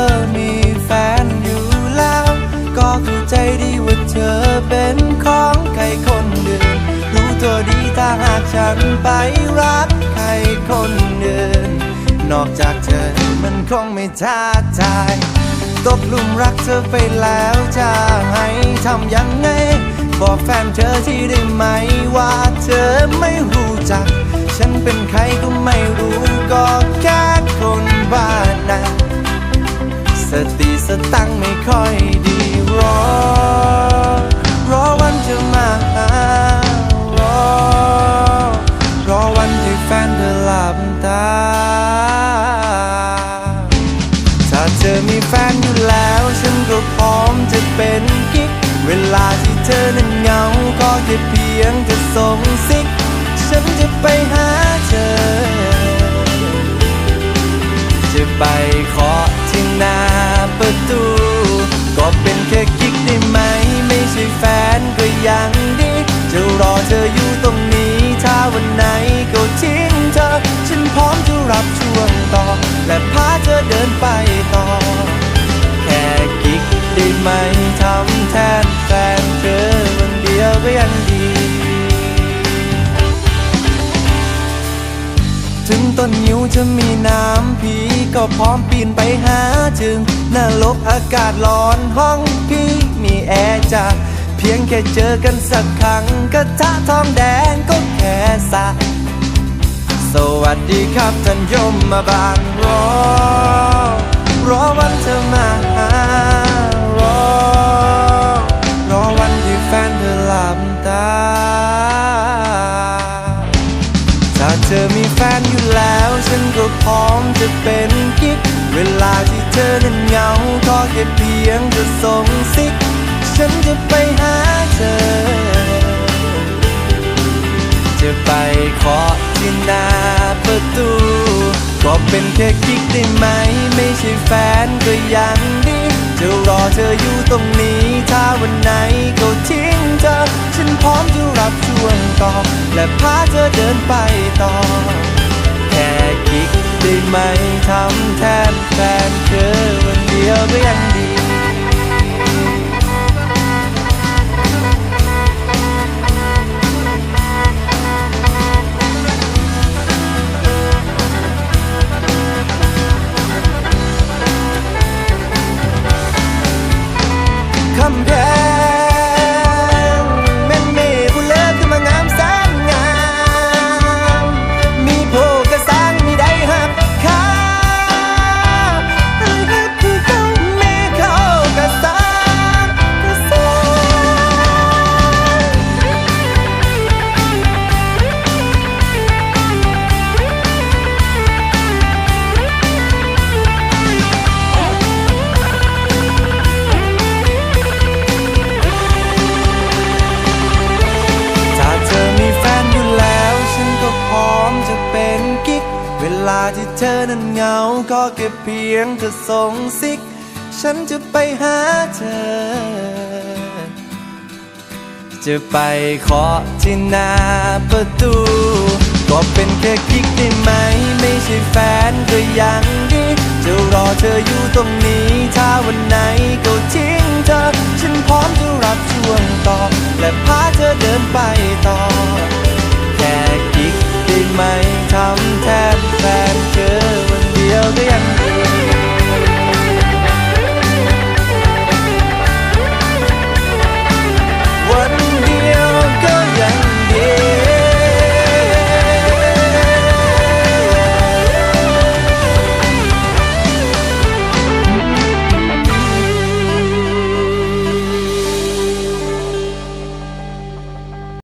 อมีแฟนอยู่แล้ว ก็เข้าใจดีว่าเธอเป็นของใครคนหนึ่ง รู้ตัวดีถ้าหากฉันไปรักใครคนหนึ่งนอกจากเธอมันคงไม่ท้าทายตกลุมรักเธอไปแล้วจะให้ทำยังไง บอกแฟนเธอที่ได้ไหมว่าเธอไม่รู้จัก ฉันเป็นใครก็ไม่รู้ก็ มีแฟนอยู่แล้ว ฉันก็พร้อมจะเป็นกิ๊ก เวลาที่เธอนั้นเหงา ก็แค่เพียงจะส่งซิก ฉันจะไปหาเธอ จะไปขอ ต้นนิ้วจะมีน้ำพีก็พร้อมปีนไปหาจึงนรกอากาศร้อนห้องพี่มีแอร์จ้ะเพียงแค่เจอกันสักครั้งกระทะทองแดงก็แค่สะสวัสดีครับท่านยมมาบางรอรอวันเธอมา พร้อมจะเป็นกิ๊ก เวลาที่เธอนั้นเหงาก็แค่เพียงจะส่งซิก ฉันจะไปหาเธอ จะไปเคาะที่หน้าประตูก็เป็นแค่กิ๊กได้ไหม ไม่ใช่แฟนก็ยังดีจะรอเธออยู่ตรงนี้ ถ้าวันไหนก็ทิ้งเธอ ฉันพร้อมจะรับช่วงต่อ และพาเธอเดินไปต่อ ได้ไหมทำแทนแฟนเธอวันเดียวก็ยังดี ที่เธอนั้นเหงาก็แค่เพียงจะส่งซิก ฉันจะไปหาเธอ จะไปเคาะที่หน้าประตู ก็เป็นแค่กิ๊กได้ไหม ไม่ใช่แฟนก็ยังดี จะรอเธออยู่ตรงนี้ ถ้าวันไหนก็ทิ้งเธอ ฉันพร้อมจะรับช่วงต่อ และพาเธอเดินไปต่อ แค่กิ๊กได้ไหม